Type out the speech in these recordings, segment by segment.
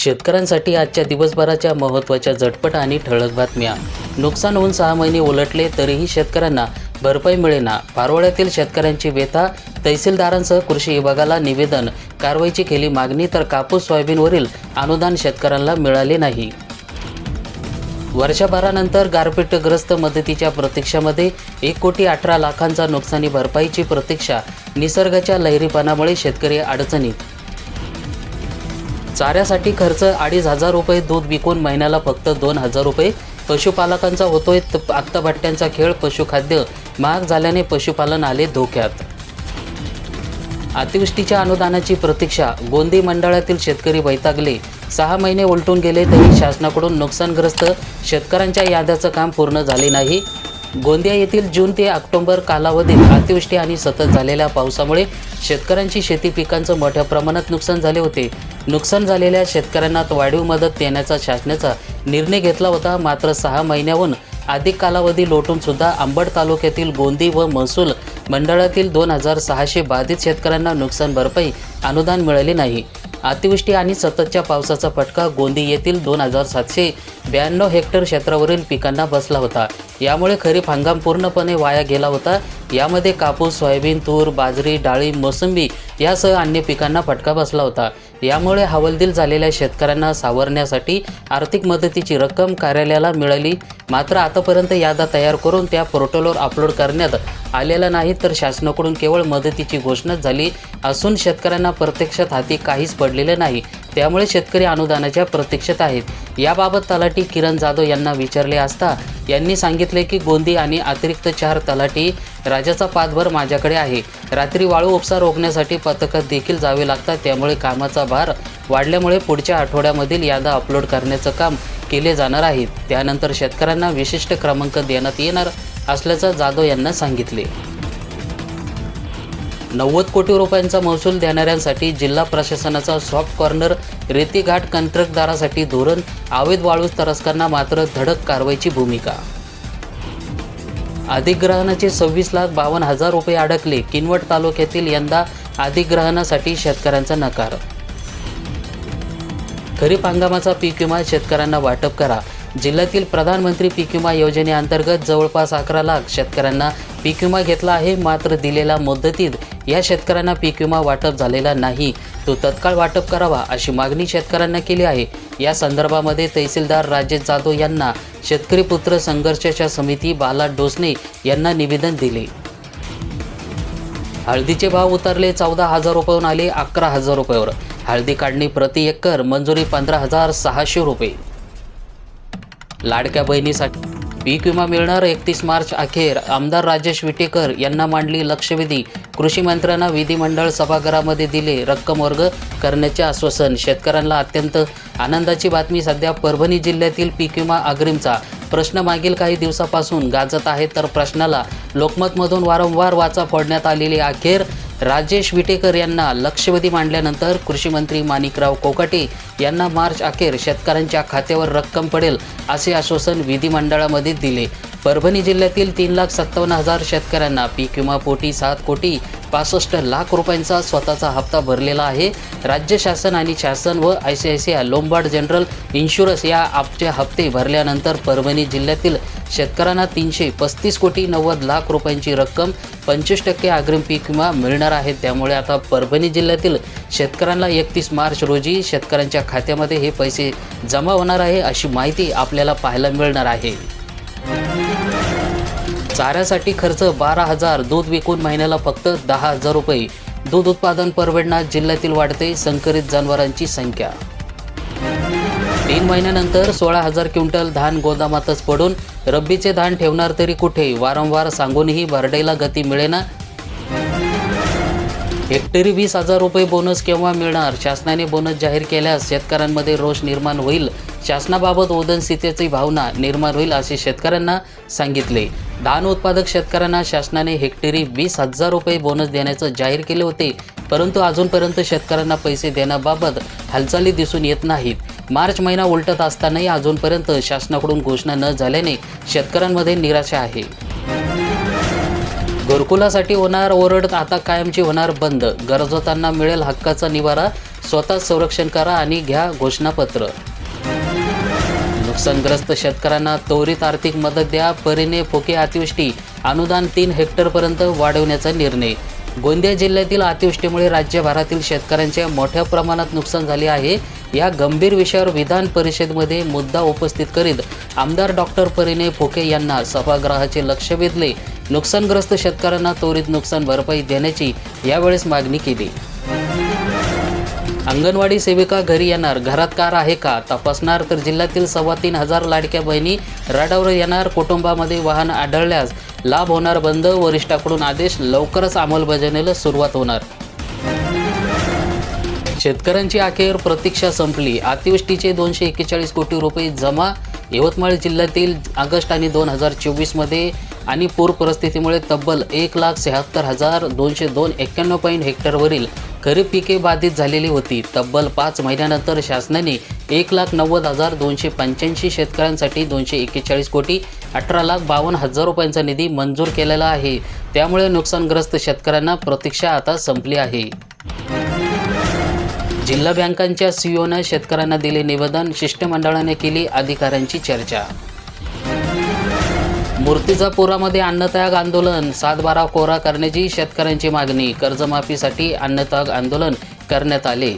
शेतकऱ्यांसाठी आजच्या दिवसभराच्या महत्त्वाच्या झटपट आणि ठळक बातम्या. नुकसान होऊन सहा महिने उलटले तरीही शेतकऱ्यांना भरपाई मिळेना. पारोळ्यातील शेतकऱ्यांची व्यथा तहसीलदारांसह कृषी विभागाला निवेदन. कारवाईची केली मागणी तर कापूस सोयाबीनवरील अनुदान शेतकऱ्यांना मिळाले नाही. वर्षभरानंतर गारपीटग्रस्त मदतीच्या प्रतीक्षामध्ये एक कोटी अठरा लाखांचा नुकसानी भरपाईची प्रतीक्षा. निसर्गाच्या लहरीपणामुळे शेतकरी अडचणीत. चाऱ्यासाठी खर्च अडीच हजार रुपये दूध विकून महिन्याला फक्त दोन हजार रुपये. पशुपालकांचा होतोय त- आत्ताभट्ट्यांचा खेळ पशुखाद्य. महाग झाल्याने पशुपालन आले धोक्यात. अतिवृष्टीच्या अनुदानाची प्रतीक्षा गोंदी मंडळातील शेतकरी वैतागले. सहा महिने उलटून गेले तरी शासनाकडून नुकसानग्रस्त शेतकऱ्यांच्या याद्याचं काम पूर्ण झाले नाही. गोंदिया येथील जून ते ऑक्टोबर कालावधीत अतिवृष्टी आणि सतत झालेल्या पावसामुळे शेतकऱ्यांची शेती पिकांचं मोठ्या प्रमाणात नुकसान झाले होते. नुकसान झालेल्या शेतकऱ्यांना वाढीव मदत देण्याचा शासनाचा निर्णय घेतला होता. मात्र सहा महिन्याहून अधिक कालावधी लोटून सुद्धा अंबड तालुक्यातील गोंदी व महसूल मंडळातील दोन हजार सहाशे बाधित शेतकऱ्यांना नुकसान भरपाई अनुदान मिळाले नाही. अतिवृष्टी आणि सततच्या पावसाचा फटका गोंदी येथील दोन हजार सातशे ब्याण्णव हेक्टर क्षेत्रावरील पिकांना बसला होता. यामुळे खरीप हंगाम पूर्णपणे वाया गेला होता. यामध्ये कापूस सोयाबीन तूर बाजरी डाळी मोसंबी यासह अन्य पिकांना फटका बसला होता. यामुळे हवालदिल झालेल्या शेतकऱ्यांना सावरण्यासाठी आर्थिक मदतीची रक्कम कार्यालयाला मिळाली. मात्र आतापर्यंत यादा तयार करून त्या पोर्टलवर अपलोड करण्यात आलेला नाही तर शासनाकडून केवळ मदतीची घोषणाच झाली. असून शेतकऱ्यांना प्रत्यक्षात हाती काहीच पडलेले नाही. त्यामुळे शेतकरी अनुदानाच्या प्रतीक्षेत आहेत. याबाबत तलाठी किरण जाधव यांना विचारले असता यांनी सांगितले की गोंदी आणि अतिरिक्त चार तलाठी राजाचा पाठभर माझ्याकडे आहे. रात्री वाळू उपसा रोखण्यासाठी पथकात देखील जावे लागतात त्यामुळे कामाचा भार वाढल्यामुळे पुढच्या आठवड्यामधील यादा अपलोड करण्याचं काम केले जाणार आहे. त्यानंतर शेतकऱ्यांना विशिष्ट क्रमांक देण्यात येणार असल्याचं जाधव यांना सांगितले. नव्वद कोटी रुपयांचा महसूल देणाऱ्यांसाठी जिल्हा प्रशासनाचा सॉफ्ट कॉर्नर रेतीघाट कंत्रकदारासाठी कंत्राटदारासाठी धोरण अवैध वाळूस तरस्करांना मात्र धडक कारवाईची भूमिका. अधिग्रहणाचे सव्वीस लाख बावन्न हजार रुपये अडकले. किनवट तालुक्यातील यंदा अधिग्रहणासाठी शेतकऱ्यांचा नकार. खरीप हंगामाचा पीक विमा शेतकऱ्यांना वाटप करा. जिल्ह्यातील प्रधानमंत्री पीक विमा योजनेअंतर्गत जवळपास अकरा लाख शेतकऱ्यांना पीक विमा घेतला आहे. मात्र दिलेल्या मुदतीत या शेतकऱ्यांना पीक विमा वाटप झालेला नाही. तो तत्काळ वाटप करावा अशी मागणी शेतकऱ्यांना केली आहे. या संदर्भामध्ये तहसीलदार राजेश जाधव यांना शेतकरी पुत्र संघर्षाच्या समिती बाला डोसने यांना निवेदन दिले. हळदीचे भाव उतरले चौदा हजार रुपयाहून आले अकरा हजार रुपयावर. हळदी काढणी प्रति एकर मंजुरी पंधरा हजार सहाशे रुपये. लाडक्या बहिणीसाठी. पीक विमा मिळणार एकतीस मार्च अखेर. आमदार राजेश विटेकर यांना मांडली लक्षवेधी. कृषी मंत्र्यांना विधिमंडळ सभागृहामध्ये दिले रक्कम वर्ग करण्याचे आश्वासन. शेतकऱ्यांना अत्यंत आनंदाची बातमी सध्या परभणी जिल्ह्यातील पीक विमा अग्रिमचा. प्रश्न मागील काही दिवसापासून गाजत आहे तर प्रश्नाला लोकमतमधून वारंवार वाचा फोडण्यात आलेली अखेर राजेश विटेकर यांना लक्षवेधी मांडल्यानंतर कृषीमंत्री माणिकराव कोकाटे यांना मार्च अखेर शेतकऱ्यांच्या खात्यावर रक्कम पडेल असे आश्वासन विधिमंडळामध्ये दिले. परभणी जिल्ह्यातील तीन लाख सत्तावन्न हजार शेतकऱ्यांना पीक विमापोटी सात कोटी पासष्ट लाख रुपयांचा स्वतःचा हप्ता भरलेला आहे. राज्य शासन आणि शासन व I C I C I Lombard general insurance या आपचे हप्ते भरल्यानंतर परभणी जिल्ह्यातील शेतकऱ्यांना तीनशे पस्तीस कोटी नव्वद लाख रुपयांची रक्कम पंचवीस टक्के अग्रिम पीक विमा मिळणार आहे. त्यामुळे आता परभणी जिल्ह्यातील शेतकऱ्यांना एकतीस मार्च रोजी शेतकऱ्यांच्या खात्यामध्ये हे पैसे जमा होणार आहे अशी माहिती आपल्याला पाहायला मिळणार आहे. चाऱ्यासाठी खर्च बारा हजार. दूध विकून महिन्याला फक्त दहा हजार रुपये. दूध उत्पादन परवडणार जिल्ह्यातील वाढते संकरित जनावरांची संख्या. तीन महिन्यानंतर सोळा हजार क्विंटल धान गोदामातच पडून रब्बीचे धान ठेवणार तरी कुठे? वारंवार सांगूनही भरडेला गती मिळेना. हेक्टरी वीस हजार रुपये बोनस केव्हा मिळणार? शासनाने बोनस जाहीर केल्यास शेतकऱ्यांमध्ये रोष निर्माण होईल. शासनाबाबत ओदनस्थितीची भावना निर्माण होईल असे शेतकऱ्यांना सांगितले. धान उत्पादक शेतकऱ्यांना शासनाने हेक्टरी वीस हजार रुपये बोनस देण्याचं जाहीर केले होते. परंतु अजूनपर्यंत शेतकऱ्यांना पैसे देण्याबाबत हालचाली दिसून येत नाहीत. मार्च महिना उलटत असतानाही अजूनपर्यंत शासनाकडून घोषणा न झाल्याने शेतकऱ्यांमध्ये निराशा आहे. घरकुलासाठी होणार ओरड आता कायमची होणार बंद. गरजवतांना मिळेल हक्काचा निवारा स्वतः संरक्षण करा आणि घ्या घोषणापत्र. नुकसानग्रस्त शेतकऱ्यांना त्वरित आर्थिक मदत द्या. परीने फोके अतिवृष्टी. अनुदान तीन हेक्टरपर्यंत वाढवण्याचा निर्णय. गोंदिया जिल्ह्यातील अतिवृष्टीमुळे राज्यभरातील शेतकऱ्यांचे मोठ्या प्रमाणात नुकसान झाले आहे. या गंभीर विषयावर विधान परिषदेमध्ये मुद्दा उपस्थित करीत आमदार डॉक्टर परिने फोके यांना सभागृहाचे लक्ष वेधले. नुकसानग्रस्त शेतकऱ्यांना त्वरित नुकसान भरपाई देण्याची यावेळेस मागणी केली. अंगणवाडी सेविका घरी येणार. घरात कार आहे का? तपासणार तर जिल्ह्यातील सव्वा तीन हजार लाडक्या बहिणी राडावर येणार. कुटुंबामध्ये वाहन आढळल्यास लाभ होणार बंद. वरिष्ठाकडून आदेश लवकरच अंमलबजावणीला सुरुवात होणार. शेतकऱ्यांची अखेर प्रतीक्षा संपली. अतिवृष्टीचे दोनशे एक्केचाळीस कोटी रुपये जमा. यवतमाळ जिल्ह्यातील ऑगस्ट आणि दोन हजार चोवीसमध्ये आणि पूर परिस्थितीमुळे तब्बल एक लाख शहात्तर हजार दोनशे दोन एक्क्याण्णव पॉईंट हेक्टरवरील खरीप पिके बाधित झालेली होती. तब्बल पाच महिन्यानंतर शासनाने एक लाख नव्वद हजार दोनशे पंच्याऐंशी शेतकऱ्यांसाठी दोनशे एक्केचाळीस कोटी अठरा लाख बावन्न हजार रुपयांचा निधी मंजूर केलेला आहे. त्यामुळे नुकसानग्रस्त शेतकऱ्यांना प्रतीक्षा आता संपली आहे. जिल्हा बँकांच्या सीईओनं शेतकऱ्यांना दिले निवेदन शिष्टमंडळाने केली अधिकाऱ्यांची चर्चा. मूर्तिजापुरामध्ये अन्नत्याग आंदोलन सातबारा कोरा करण्याची शेतकऱ्यांची मागणी कर्जमाफीसाठी अन्नत्याग आंदोलन करण्यात आले.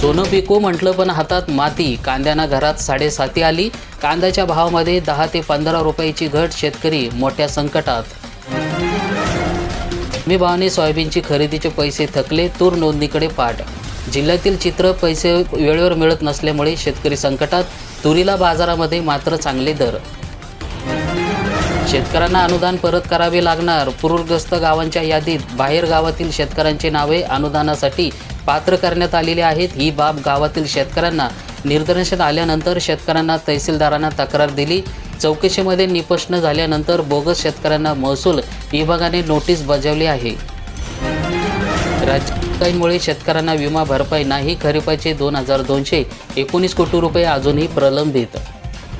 सोनं पिकू म्हटलं पण हातात माती कांद्याना घरात साडेसाती आली. कांद्याच्या भावामध्ये दहा ते पंधरा रुपयाची घट शेतकरी मोठ्या संकटात. मी भावाने सोयाबीनची खरेदीचे पैसे थकले तूर नोंदणीकडे पाठ. जिल्ह्यातील चित्र पैसे वेळेवर मिळत नसल्यामुळे शेतकरी संकटात. तुरीला बाजारामध्ये मात्र चांगले दर. शेतकऱ्यांना अनुदान परत करावे लागणार. पूरग्रस्त गावांच्या यादीत बाहेर गावातील शेतकऱ्यांची नावे अनुदानासाठी पात्र करण्यात आलेली आहेत. ही बाब गावातील शेतकऱ्यांना निदर्शनात आल्यानंतर शेतकऱ्यांना तहसीलदारांना तक्रार दिली. चौकशीमध्ये निपष्ण झाल्यानंतर बोगस शेतकऱ्यांना महसूल विभागाने नोटीस बजावली आहे. राज्यामुळे शेतकऱ्यांना विमा भरपाई नाही. खरीपाचे दोन हजार दोनशे एकोणीस कोटी रुपये अजूनही प्रलंबित.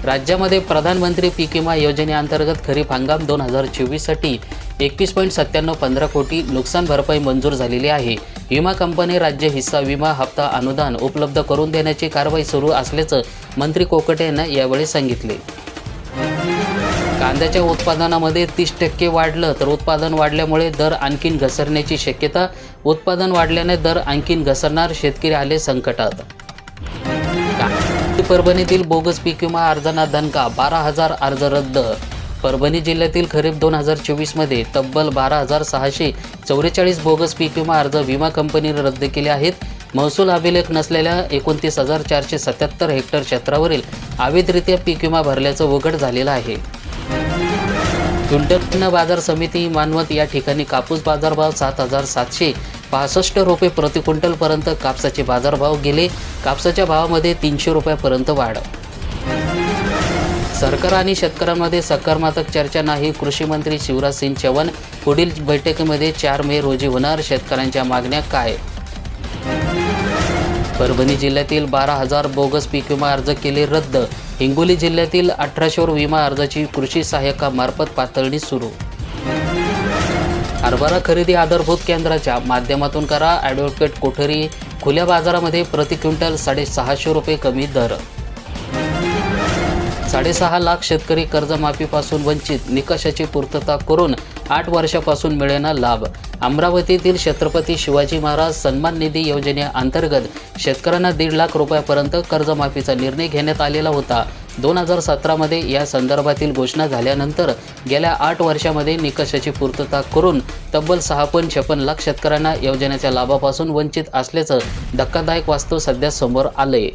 राज्यामध्ये प्रधानमंत्री पीक विमा योजनेअंतर्गत खरीप हंगाम दोन हजार चोवीससाठी एकवीस पॉईंट सत्त्याण्णव पंधरा कोटी नुकसान भरपाई मंजूर झालेली आहे. विमा कंपनी राज्य हिस्सा विमा हप्ता अनुदान उपलब्ध करून देण्याची कारवाई सुरू असल्याचं मंत्री कोकटे यांना यावेळी सांगितले. कांद्याच्या उत्पादनामध्ये तीस टक्के वाढलं तर उत्पादन वाढल्यामुळे दर आणखीन घसरण्याची शक्यता उत्पादन वाढल्याने दर आणखीन घसरणार शेतकरी आले संकटात. परभणीतील बोगस पीक विमा अर्जांना दणका बारा हजार अर्ज रद्द. परभणी जिल्ह्यातील खरीप दोन हजार चोवीसमध्ये तब्बल बारा हजार सहाशे चौवेचाळीस बोगस पीक विमा अर्ज विमा कंपनीने रद्द केले आहेत. महसूल अभिलेख नसलेल्या एकोणतीस हजार चारशे सत्याहत्तर हेक्टर क्षेत्रावरील अवैधरित्या पीक विमा भरल्याचं उघड झालेलं आहे. क्विंटल बाजार समिती मानवत या ठिकाणी कापूस बाजारभाव सात हजार सातशे पासष्ट रुपये प्रति क्विंटलपर्यंत कापसाचे बाजारभाव गेले. कापसाच्या भावामध्ये तीनशे रुपयापर्यंत वाढ. सरकार आणि शेतकऱ्यांमध्ये सकारात्मक चर्चा नाही. कृषी मंत्री शिवराज सिंग चव्हाण पुढील बैठकीमध्ये चार मे रोजी होणार. शेतकऱ्यांच्या मागण्या काय? परभणी जिल्ह्यातील बारा हजार बोगस पीक विमा अर्ज केले रद्द. हिंगोली जिल्ह्यातील अठराशेवर विमा अर्जाची कृषी सहाय्यकामार्फत पातळणी सुरू. हरभरा खरेदी आधारभूत केंद्राच्या माध्यमातून करा. ॲडव्होकेट कोठरी खुल्या बाजारामध्ये प्रति क्विंटल साडेसहाशे रुपये कमी दर. साडेसहा लाख शेतकरी कर्जमाफीपासून वंचित निकषाची पूर्तता करून आठ वर्षापासून मिळेना लाभ. अमरावतीतील छत्रपती शिवाजी महाराज सन्मान निधी योजनेअंतर्गत शेतकऱ्यांना दीड लाख रुपयापर्यंत कर्जमाफीचा निर्णय घेण्यात आलेला होता. दोन हजार सतरामध्ये या संदर्भातील घोषणा झाल्यानंतर गेल्या आठ वर्षामध्ये निकषाची पूर्तता करून तब्बल सहा पॉईंट छप्पन लाख शेतकऱ्यांना योजनेच्या लाभापासून वंचित असल्याचं धक्कादायक वास्तव सध्या समोर आलंय.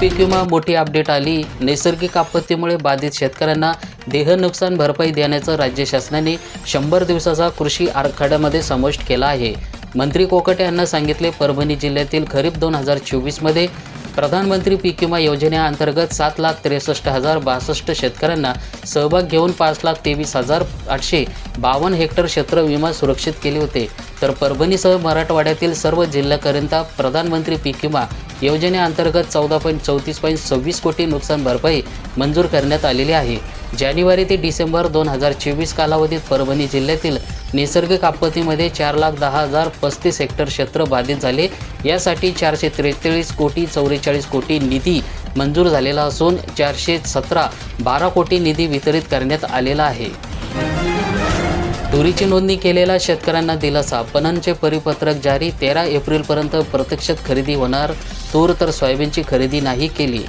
पीक विमा मोठी अपडेट आली. नैसर्गिक आपत्तीमुळे बाधित शेतकऱ्यांना देह नुकसान भरपाई देण्याचं राज्य शासनाने शंभर दिवसाचा कृषी आराखड्यामध्ये समाविष्ट केला आहे. मंत्री कोकटे यांना सांगितले परभणी जिल्ह्यातील खरीप दोन हजार चोवीसमध्ये प्रधानमंत्री पीक विमा योजनेअंतर्गत सात लाख त्रेसष्ट हजार बासष्ट शेतकऱ्यांना सहभाग घेऊन पाच लाख तेवीस हजार आठशे बावन्न हेक्टर क्षेत्र विमा सुरक्षित केले होते. तर परभणीसह मराठवाड्यातील सर्व जिल्ह्याकरिता प्रधानमंत्री पीक विमा योजनेअंतर्गत चौदा पॉईंट चौतीस पॉईंट सव्वीस कोटी नुकसान भरपाई मंजूर करण्यात आलेली आहे. जानेवारी ते डिसेंबर दोन हजार चोवीस कालावधीत परभणी जिल्ह्यातील नैसर्गिक आपत्तीमध्ये चार लाख दहा हजार पस्तीस हेक्टर क्षेत्र बाधित झाले. यासाठी चारशे त्रेचाळीस कोटी चौवेचाळीस कोटी निधी मंजूर झालेला असून चारशे सतरा बारा कोटी निधी वितरित करण्यात आलेला आहे. तुरीची नोंदणी केलेल्या शेतकऱ्यांना दिलासा. पणनचे परिपत्रक जारी तेरा एप्रिलपर्यंत प्रत्यक्षात खरेदी होणार. तूर तर सोयाबीनची खरेदी नाही केली.